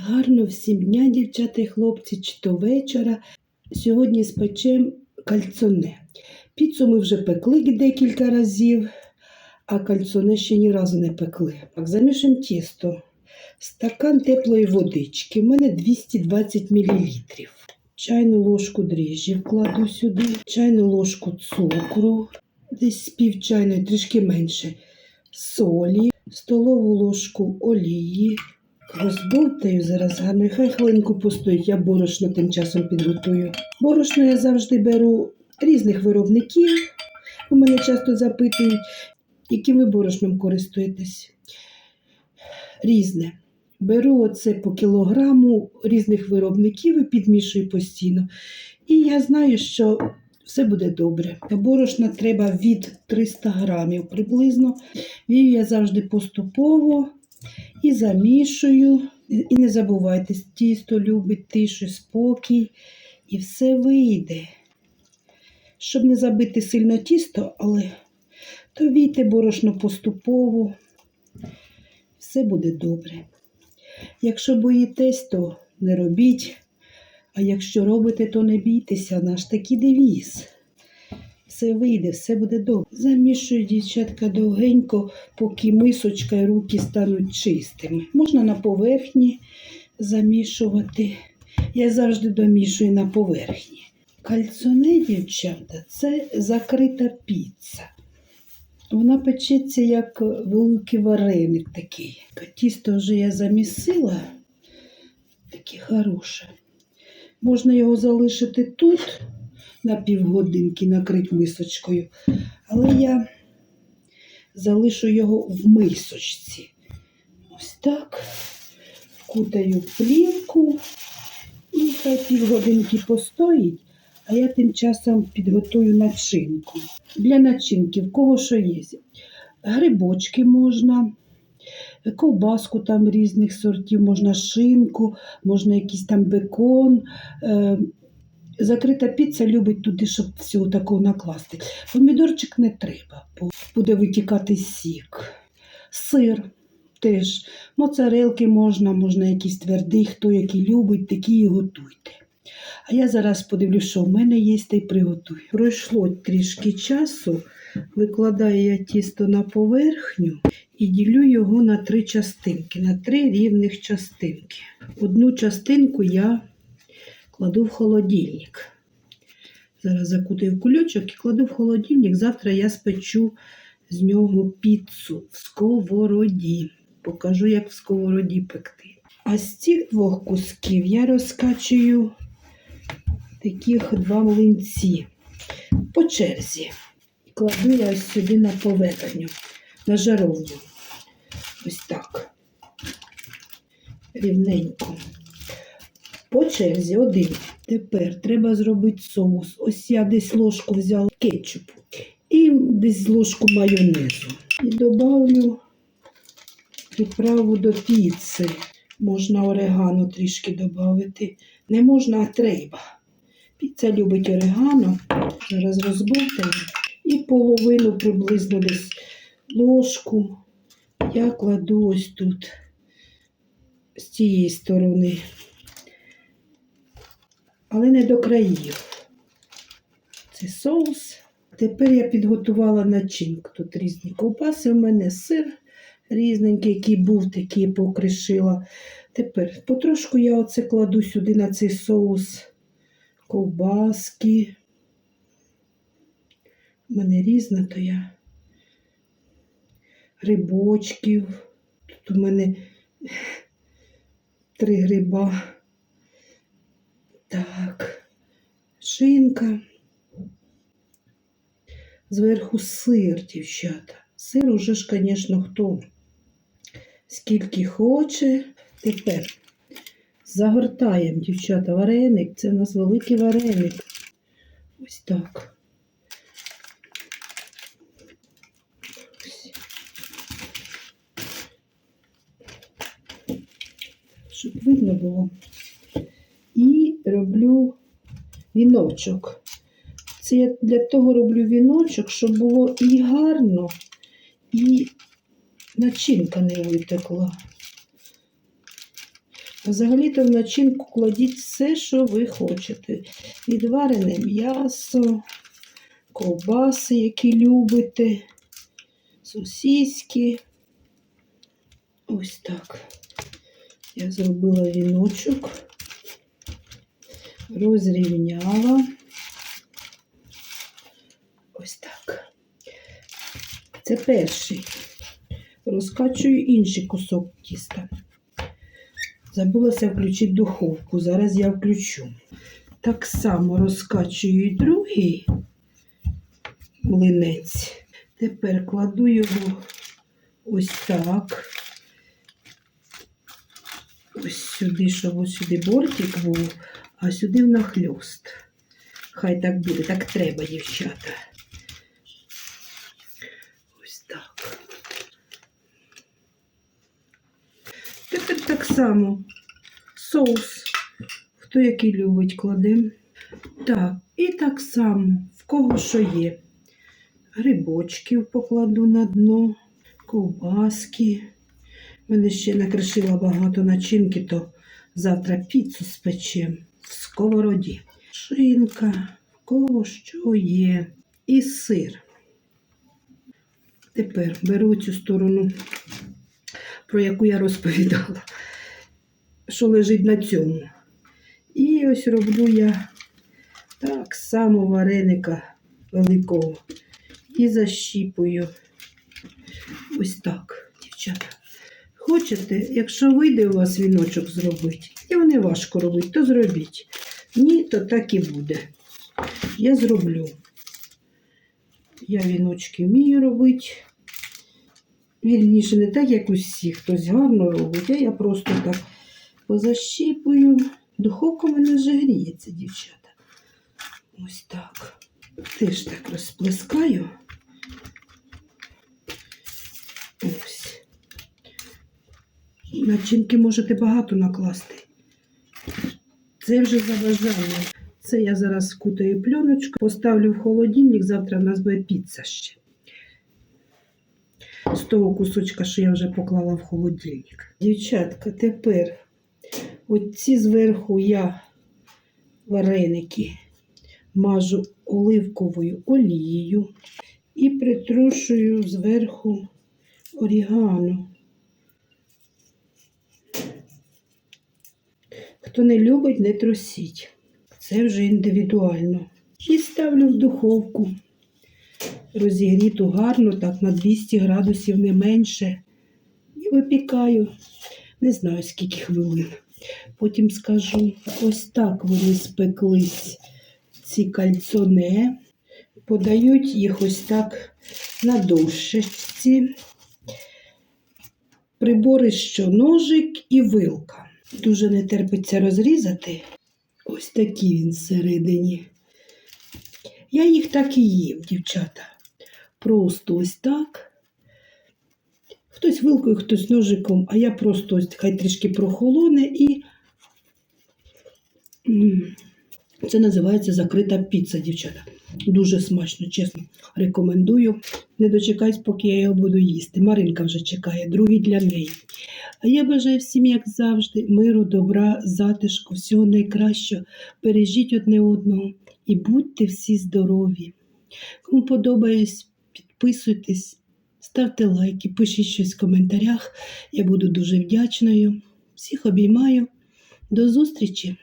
Гарно всім дня, дівчата і хлопці, чи то вечора. Сьогодні спечем кальцоне. Піцу ми вже пекли декілька разів, а кальцоне ще ні разу не пекли. Так, замішуємо тісто. Стакан теплої водички. У мене 220 мл. Чайну ложку дріжджів кладу сюди, чайну ложку цукру, десь з пів чайної, трішки менше, солі, столову ложку олії. Розбовтаю зараз гарно, хай хвилинку постоїть, я борошно тим часом підготую. Борошно я завжди беру різних виробників. У мене часто запитують, яким ви борошном користуєтесь. Різне. Беру оце по кілограму різних виробників і підмішую постійно. І я знаю, що все буде добре. Борошна треба від 300 грамів приблизно. Вію я завжди поступово і замішую. І не забувайте, тісто любить тишу, спокій, і все вийде. Щоб не забити сильно тісто, але то війте борошно поступово, все буде добре. Якщо боїтесь, то не робіть, а якщо робите, то не бійтеся, наш такий девіз. Все вийде, все буде добре. Замішую, дівчатка, довгенько, поки мисочка і руки стануть чистими. Можна на поверхні замішувати. Я завжди домішую на поверхні. Кальцоне, дівчата, це закрита піца. Вона печеться як великий вареник такий. Тісто вже я замісила, таке хороше. Можна його залишити тут на півгодинки, накрити мисочкою, але я залишу його в мисочці. Ось так. Вкутаю плівку і хай півгодинки постоїть, а я тим часом підготую начинку. Для начинки в кого що є. Грибочки можна, ковбаску там різних сортів, можна шинку, можна якийсь там бекон. Закрита піца любить туди, щоб всього такого накласти. Помідорчик не треба, бо буде витікати сік. Сир теж. Моцарелки можна, можна якийсь твердий, хто який любить, такі і готуйте. А я зараз подивлюсь, що в мене є, та й приготую. Пройшло трішки часу, викладаю я тісто на поверхню і ділю його на три частинки, на три рівних частинки. Одну частинку я кладу в холодильник. Зараз закутаю кульочок і кладу в холодильник. Завтра я спечу з нього піцу в сковороді. Покажу, як в сковороді пекти. А з цих двох кусків я розкачую таких два млинці по черзі. Кладу я ось сюди на поверхню, на жаровню. Ось так. Рівненько. По черзі один. Тепер треба зробити соус. Ось я десь ложку взяла кетчупу і десь ложку майонезу. І додавлю приправу до піци. Можна орегано трішки додати. Не можна, а треба. Піца любить орегано. Зараз розбовтаю. І половину приблизно десь ложку я кладу ось тут, з цієї сторони але не до країв. Це соус. Тепер я підготувала начинку. Тут різні ковбаси. У мене сир різненький, який був, такий покришила. Тепер потрошку я оце кладу сюди на цей соус ковбаски. У мене різна, то я грибочків. Тут у мене три гриба. Так, шинка. Зверху сир, дівчата. Сир уже ж, звісно, хто скільки хоче. Тепер загортаємо, дівчата, вареник. Це в нас великий вареник. Ось так. Щоб видно було і роблю віночок. Це я для того роблю віночок, щоб було і гарно, і начинка не витекла. Взагалі-то в начинку кладіть все, що ви хочете. Відварене м'ясо, ковбаси, які любите, сосиски. Ось так. Я зробила віночок, розрівняла. Ось так. Це перший. Розкачую інший кусок тіста. Забулася включити духовку. Зараз я включу. Так само розкачую другий млинець. Тепер кладу його ось так. Ось сюди, щоб ось сюди бортик був, а сюди в нахльост. Хай так буде, так треба, дівчата. Ось так. Тепер так само соус. Хто який любить, кладемо. Так, і так само, в кого що є. Грибочків покладу на дно, ковбаски. Мене ще накришила багато начинки, то завтра піцу спечем в сковороді. Шинка, кого що є. І сир. Тепер беру цю сторону, про яку я розповідала, що лежить на цьому. І ось роблю я так само вареника великого. І защіпую. Ось так, дівчата. Хочете, якщо вийде у вас віночок зробити, і не важко робити, то зробіть. Ні, то так і буде. Я зроблю. Я віночки вмію робити. Вірніше, не так, як усі, хтось гарно робить, а я просто так позащіпую. Духовка в мене вже гріється, дівчата. Ось так. Теж так розплескаю. Начинки можете багато накласти. Це вже заважає. Це я зараз вкутаю пленочку, поставлю в холодильник, завтра в нас буде піца ще. З того кусочка, що я вже поклала в холодильник. Дівчатка, тепер оці зверху я вареники мажу оливковою олією і притрушую зверху орігано. Хто не любить, не трусіть. Це вже індивідуально. І ставлю в духовку. Розігріту гарно, так на 200 градусів не менше. І випікаю. Не знаю, скільки хвилин. Потім скажу, ось так вони спеклись, ці кальцоне. Подають їх ось так на дощечці. Прибори, що ножик і вилка. Дуже не терпиться розрізати. Ось такий він всередині. Я їх так і їм, дівчата. Просто ось так. Хтось вилкою, хтось ножиком, а я просто ось хай трішки прохолоне і це називається закрита піца, дівчата. Дуже смачно, чесно. Рекомендую. Не дочекайся, поки я його буду їсти. Маринка вже чекає, другий для неї. А я бажаю всім, як завжди, миру, добра, затишку, всього найкращого. Бережіть одне одного і будьте всі здорові. Кому подобається, підписуйтесь, ставте лайки, пишіть щось в коментарях. Я буду дуже вдячною. Всіх обіймаю. До зустрічі!